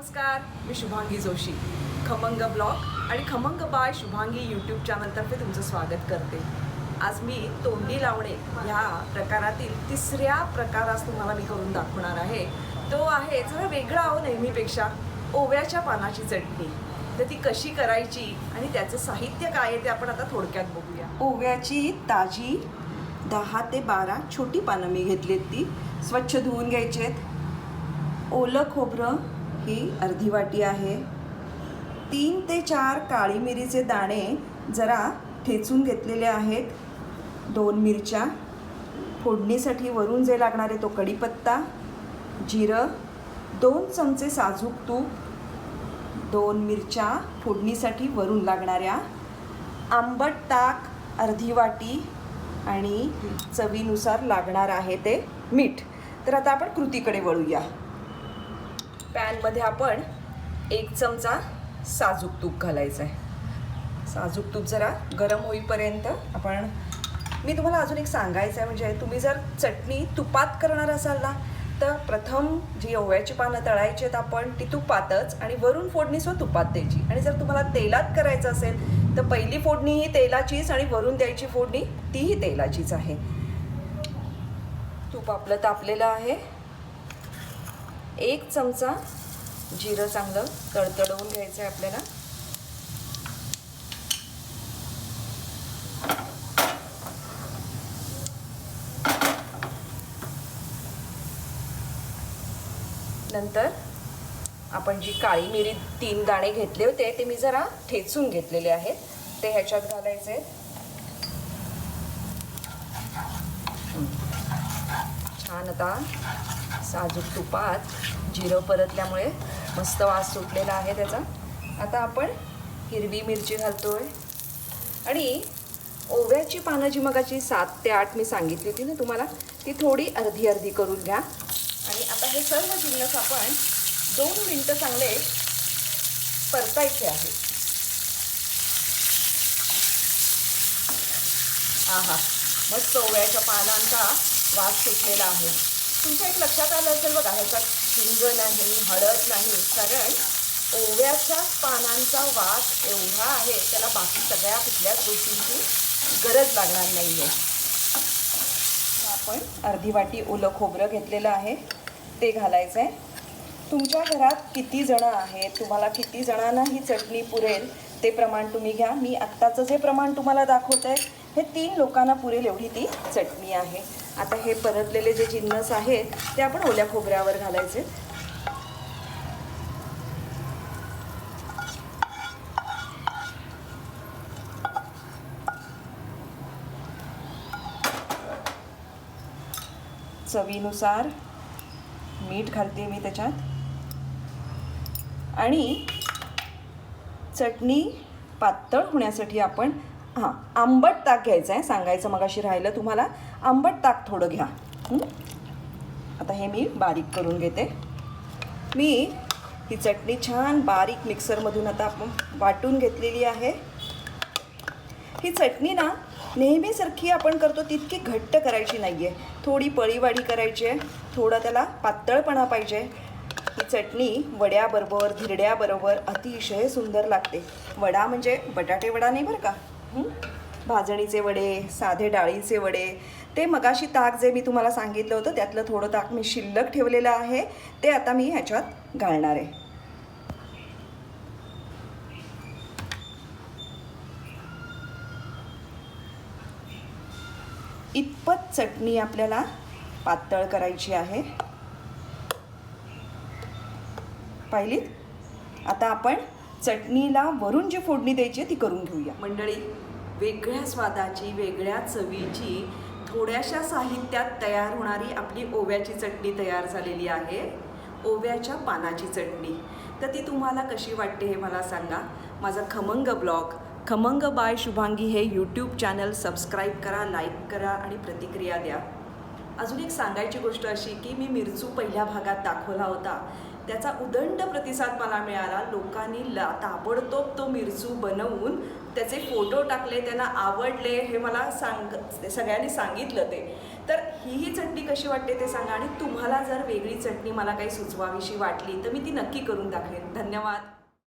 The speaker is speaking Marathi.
नमस्कार मी शुभांगी जोशी. खमंग ब्लॉग आणि खमंग बाय शुभांगी यूट्यूब चॅनलतर्फे तुमचं स्वागत करते. आज मी तोंडी लावणे ह्या प्रकारातील तिसऱ्या प्रकारास तुम्हाला मी करून दाखवणार आहे. तो आहे जरा वेगळा आहो नेहमीपेक्षा ओव्याच्या पानाची चटणी. तर ती कशी करायची आणि त्याचं साहित्य काय आहे ते आपण आता थोडक्यात बघूया. ओव्याची ताजी दहा ते बारा छोटी पानं मी घेतलीत ती. स्वच्छ धुवून घ्यायची आहेत ओलं खोबरं वाटी अर्धी वाटी आहे. तीन ते चार काळी मिरीचे दाणे जरा ठेचून घेतलेले आहेत. दोन मिरच्या. फोडणीसाठी वरून जे लागणारे तो कढीपत्ता जिरं दोन चमचे साजूक तूप दोन मिरच्या फोडणीसाठी वरून लागणाऱ्या आंबट ताक अर्धी वाटी आणि चवीनुसार लागणार आहे ते मीठ. तर आता आपण कृतीकडे वळूया. पॅनमध्ये आपण एक चमचा साजूक तूप घालायचं आहे. साजूक तूप जरा गरम होईपर्यंत आपण मी तुम्हाला अजून एक सांगायचं आहे म्हणजे तुम्ही जर चटणी तुपात करणार असाल ना तर प्रथम जी ओव्याची पानं तळायची आहेत आपण ती तुपातच आणि वरून फोडणी स्व तुपात द्यायची. आणि जर तुम्हाला तेलात करायचं असेल तर पहिली फोडणी ही तेलाचीच आणि वरून द्यायची फोडणी तीही तेलाचीच आहे. तूप आपलं तापलेलं आहे. एक चमचा जिरं चांगलं तडतडवून घ्यायचं आहे आपल्याला. नंतर आपण जी काळी मिरी तीन दाणे घेतले होते ते मी जरा ठेचून घेतलेले आहेत. ते ह्याच्यात घालायचे आहेत छान आता साजूक तुपात जिरं परतल्यामुळे मस्त वास सुटलेला आहे त्याचा. आता आपण हिरवी मिरची घालतो आहे आणि ओव्याची पानं जी मगाची सात ते आठ मी सांगितली होती ना तुम्हाला ती थोडी अर्धी अर्धी करून घ्या. आणि आता हे सर्व जिन्नस आपण दोन मिनटं चांगले परतायचे हां हां मस्त ओव्याच्या पानांचा वास सुटलेला आहे. तुमच्या एक लक्षात आलं असेल बघा ह्याच्यात हिंग नाही हळद नाही कारण ओव्याच्या पानांचा वास एवढा आहे त्याला बाकी सगळ्या कुठल्याच गोष्टींची गरज लागणार नाही आहे आपण अर्धी वाटी ओलं खोबरं घेतलेलं आहे ते घालायचं आहे तुमच्या घरात किती जणं आहेत तुम्हाला किती जणांना ही चटणी पुरेल ते प्रमाण तुम्ही घ्या. मी आत्ताचं जे प्रमाण तुम्हाला दाखवत आहे हे तीन लोकांना पुरेल एवढी ती चटणी आहे. आता हे परतलेले जे जिन्नस आहेत ते आपण ओल्या खोबऱ्यावर घालायचे. चवीनुसार मीठ घालते मी त्याच्यात. आणि चटणी पातळ होण्यासाठी आपण हां आंबट ताक घ्यायचं आहे. सांगायचं मग अशी राहिलं तुम्हाला. आंबट ताक थोडं घ्या. आता हे मी बारीक करून घेते. मी ही चटणी छान बारीक मिक्सरमधून आता आपण वाटून घेतलेली आहे. ही चटणी ना नेहमीसारखी आपण करतो तितकी घट्ट करायची नाही आहे थोडी पळीवाडी करायची आहे. थोडा त्याला पातळपणा पाहिजे. ही चटणी वड्याबरोबर धिरड्याबरोबर अतिशय सुंदर लागते. वडा म्हणजे बटाटे वडा नाही बरं का? भाजणीचे वडे साधे डाळीचे वडे. ते मगाशी ताक जे मी तुम्हाला सांगितलं होतं त्यातलं थोडं ताक मी शिल्लक ठेवलेलं आहे. ते आता मी ह्याच्यात घालणार आहे. इतपत चटणी आपल्याला पातळ करायची आहे. पाहिलीत? आता आपण चटणीला वरून जी फोडणी द्यायची ती करून घेऊया. मंडळी वेगळ्या स्वादाची वेगळ्या चवीची थोड्याशा साहित्यात तयार होणारी आपली ओव्याची चटणी तयार झालेली आहे. ओव्याच्या पानाची चटणी. तर ती तुम्हाला कशी वाटते हे मला सांगा. माझा खमंग ब्लॉग खमंग बाय शुभांगी हे यूट्यूब चॅनल सबस्क्राईब करा लाईक करा आणि प्रतिक्रिया द्या. अजून एक सांगायची गोष्ट अशी की मी मिरचू पहिल्या भागात दाखवला होता. त्याचा उदंड प्रतिसाद मला मिळाला. लोकांनी ला ताबडतोब तो मिरचू बनवून त्याचे फोटो टाकले त्यांना आवडले हे मला सांग सगळ्यांनी सांगितलं ते. तर ही ही चटणी कशी वाटते ते सांगा आणि तुम्हाला जर वेगळी चटणी मला काही सुचवावीशी वाटली तर मी ती नक्की करून दाखवेन. धन्यवाद.